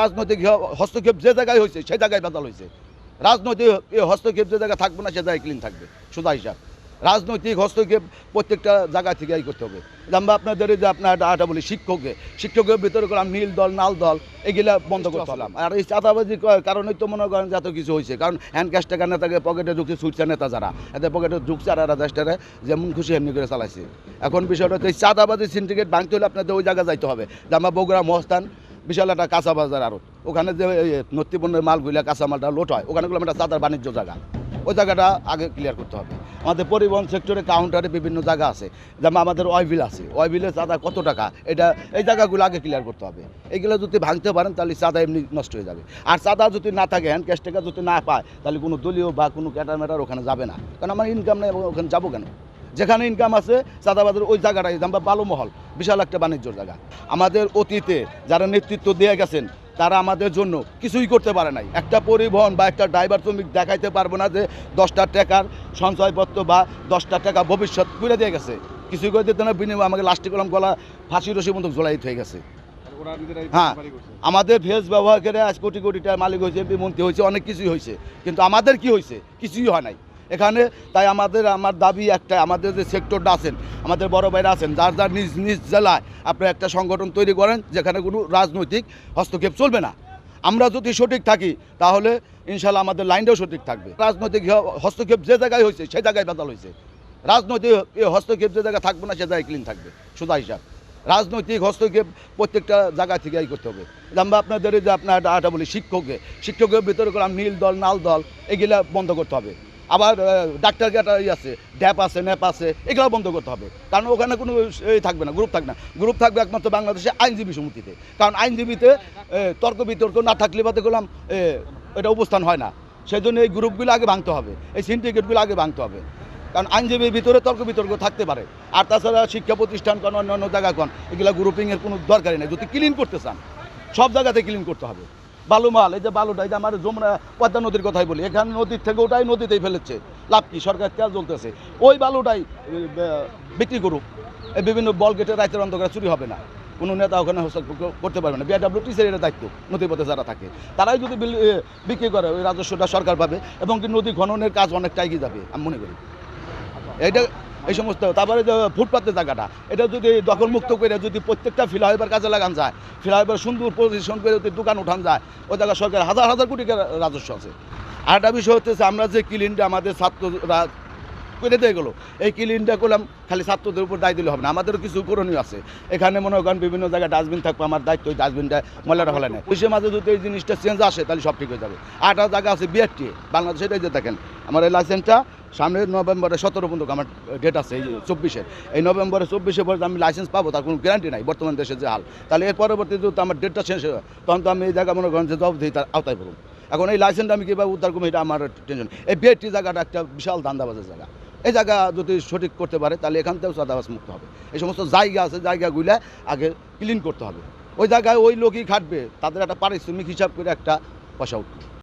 রাজনৈতিক হস্তক্ষেপ যে জায়গায় হয়েছে সেই জায়গায় বাদাল হয়েছে রাজনৈতিক হস্তক্ষেপ যে জায়গায় থাকবে না সে জায়গায় ক্লিন থাকবে সোজা হিসাব। রাজনৈতিক হস্তক্ষেপ প্রত্যেকটা জায়গা থেকে এই করতে হবে। আমরা আপনাদের যে আপনার আটা বলি শিক্ষককে। শিক্ষকের ভিতরে করলাম নীল দল নাল দল এগুলা বন্ধ করতে হলাম আর এই চাঁদাবাজির কারণে তো মনে করেন যে এত কিছু হয়েছে। কারণ হ্যান্ড ক্যাশ টাকা নেতাকে পকেটে ঢুকছে ছুটছে নেতা যারা। এদের পকেটে ঢুকছে আর এরা দেশটারে যেমন খুশি এমনি করে চালাইছে। এখন বিষয়টা হচ্ছে এই চাঁদাবাজি সিন্ডিকেট ভাঙতে হলে আপনাদের ওই জায়গায় যাইতে হবে। যে আমার বগুড়া মহস্থান বিশাল একটা কাঁচা বাজার আড়ত ওখানে যে নথিপণ্যের মালগুলা কাঁচা মালটা লোট হয়, ওখানে একটা চাঁদার বাণিজ্য জায়গা। ওই জায়গাটা আগে ক্লিয়ার করতে হবে। আমাদের পরিবহন সেক্টরে কাউন্টারে বিভিন্ন জায়গা আছে। যেমন আমাদের অয়বিল আছে। অয়বিলের চাঁদা কত টাকা? এটা, এই জায়গাগুলো আগে ক্লিয়ার করতে হবে। এগুলো যদি ভাঙতে পারেন, তাহলে চাঁদা এমনি নষ্ট হয়ে যাবে। আর চাঁদা যদি না থাকে হ্যান্ড ক্যাশ টাকা যদি না পায়, তাহলে কোনো দলীয় বা কোনো ক্যাটার ম্যাটার ওখানে যাবে না। কারণ আমার ইনকাম নেই, ওখানে যাব কেন? যেখানে ইনকাম আছে চাঁদাবাদের ওই জায়গাটাই আমরা বালুমহল বিশাল একটা বাণিজ্য জায়গা। আমাদের অতীতে যারা নেতৃত্ব দিয়ে গেছেন, তারা আমাদের জন্য কিছুই করতে পারে নাই। একটা পরিবহন বা একটা ড্রাইভার তুমি দেখাইতে পারব না যে দশটা টাকার সঞ্চয়পত্র বা দশটা টাকা ভবিষ্যৎ করে দিয়ে গেছে। কিছুই করে দিতে না, বিনিময় আমাকে লাস্টে কলম গলা ফাঁসি রসি মতো জোড়াই হয়ে গেছে। হ্যাঁ। আমাদের ভেজ ব্যবহার করে আজ কোটি কোটি টাকার মালিক হয়েছে, এমপি মন্ত্রী হয়েছে, অনেক কিছুই হয়েছে। কিন্তু আমাদের কি হয়েছে? কিছুই হয় নাই। এখানে, তাই আমাদের, আমার দাবি একটা আমাদের যে সেক্টরটা আছেন, আমাদের বড় ভাইরা আছেন, যার যার নিজ নিজ জেলায় আপনারা একটা সংগঠন তৈরি করেন, যেখানে কোনো রাজনৈতিক হস্তক্ষেপ চলবে না। আমরা যদি সঠিক থাকি, তাহলে ইনশাল্লাহ আমাদের লাইনটাও সঠিক থাকবে। রাজনৈতিক হস্তক্ষেপ যে জায়গায় হয়েছে, সেই জায়গায় বাদাল হয়েছে। রাজনৈতিক হস্তক্ষেপ যে জায়গায় থাকবে না, সে জায়গায় ক্লিন থাকবে, সোজা হিসাব। রাজনৈতিক হস্তক্ষেপ প্রত্যেকটা জায়গা থেকে এই করতে হবে। আমরা আপনাদের যে আপনার আটা বলি, শিক্ষককে। শিক্ষকের ভিতরে করলাম নীল দল, নাল দল, এগুলা বন্ধ করতে হবে। আবার ডাক্তার গেটা ই আছে, ড্যাপ আছে, ন্যাপ আছে, এগুলো বন্ধ করতে হবে। কারণ ওখানে কোনো এই থাকবে না গ্রুপ থাকবে না। গ্রুপ থাকবে একমাত্র বাংলাদেশে আইনজীবী সমিতিতে। কারণ আইনজীবীতে তর্ক বিতর্ক না থাকলে বাদে করলাম এটা অবস্থান হয় না। সেই জন্য এই গ্রুপগুলো আগে ভাঙতে হবে, এই সিন্ডিকেটগুলো আগে ভাঙতে হবে। কারণ আইনজীবীর ভিতরে তর্ক বিতর্ক থাকতে পারে। আর তাছাড়া শিক্ষা প্রতিষ্ঠান কোন অন্য অন্য জায়গা কোন, এগুলো গ্রুপিংয়ের কোনো দরকারই নেই। যদি ক্লিন করতে চান, সব জায়গাতে ক্লিন করতে হবে। বালুমাল এই যে বালুটা, এই যে আমার যমুনা, পদ্মা নদীর কথাই বলি, এখানে নদীর থেকে ওটাই নদীতেই ফেলেছে। লাভ কি? সরকার তেল চলতেছে ওই বালুটাই বিক্রি করুক। এই বিভিন্ন বল গেটে রাতের অন্ধকারে চুরি হবে না। কোনো নেতা ওখানে হস্তক্ষেপ করতে পারবে না। বিআরডব্লিউটিসের এটা দায়িত্ব, নদীর পথে যারা থাকে। তারাই যদি বিক্রি করে, ওই রাজস্বটা সরকার পাবে এবং কি নদী খননের কাজ অনেকটা এগিয়ে যাবে, আমি মনে করি। এটা এই সমস্ত, তারপরে ফুটপাতের জায়গাটা। এটা যদি দখল মুক্ত করে যদি প্রত্যেকটা ফিলাইবার কাজে লাগান যায় ফিলাইবার সুন্দর পজিশন করে যদি দোকান উঠান যায়, ওই জায়গায় সরকার হাজার হাজার কোটি রাজস্ব আছে। আর একটা বিষয় হচ্ছে আমরা যে ক্লিনটা আমাদের ছাত্ররা করে দিয়ে গেলো, এই ক্লিনটা করলাম, খালি ছাত্রদের উপর দায় দিলে হবে না। আমাদেরও কিছু করণীয় আছে। এখানে মনে করেন বিভিন্ন জায়গায় ডাস্টবিন থাকবে, আমার দায়িত্ব ওই ডাস্টবিনটা ময়লাটা ফেলে নেয়। দেশের মাঝে যদি এই জিনিসটা চেঞ্জ আসে, তাহলে সব ঠিক হয়ে যাবে। আটটা জায়গা আছে বিআরটি বাংলাদেশে এটাই যে দেখেন আমার এই লাইসেন্সটা সামনের নভেম্বরে সতেরো পর্যন্ত আমার ডেট আছে, এই চব্বিশে। এই নভেম্বরে চব্বিশে পরে আমি লাইসেন্স পাবো, তার কোনো গ্যারান্টি নাই, বর্তমান দেশের যে হাল। তাহলে এর পরবর্তীতে যদি আমার ডেটটা শেষ হয় তখন তো আমি এই জায়গা মনে করেন যে জব দিই, তার আওতায় পড়ব এখন এই লাইসেন্সটা আমি কীভাবে উদ্ধার করব, এটা আমার টেনশন এই বিআরটি জায়গাটা একটা বিশাল ধান্দাবাজের জায়গা। এই জায়গা যদি সঠিক করতে পারে, তাহলে এখান থেকেও চাঁদাবাজ মুক্ত হবে। এই সমস্ত জায়গা আছে, জায়গাগুলো আগে ক্লিন করতে হবে। ওই জায়গায় ওই লোকই খাটবে, তাদের একটা পারিশ্রমিক হিসাব করে একটা পয়সা উঠবে।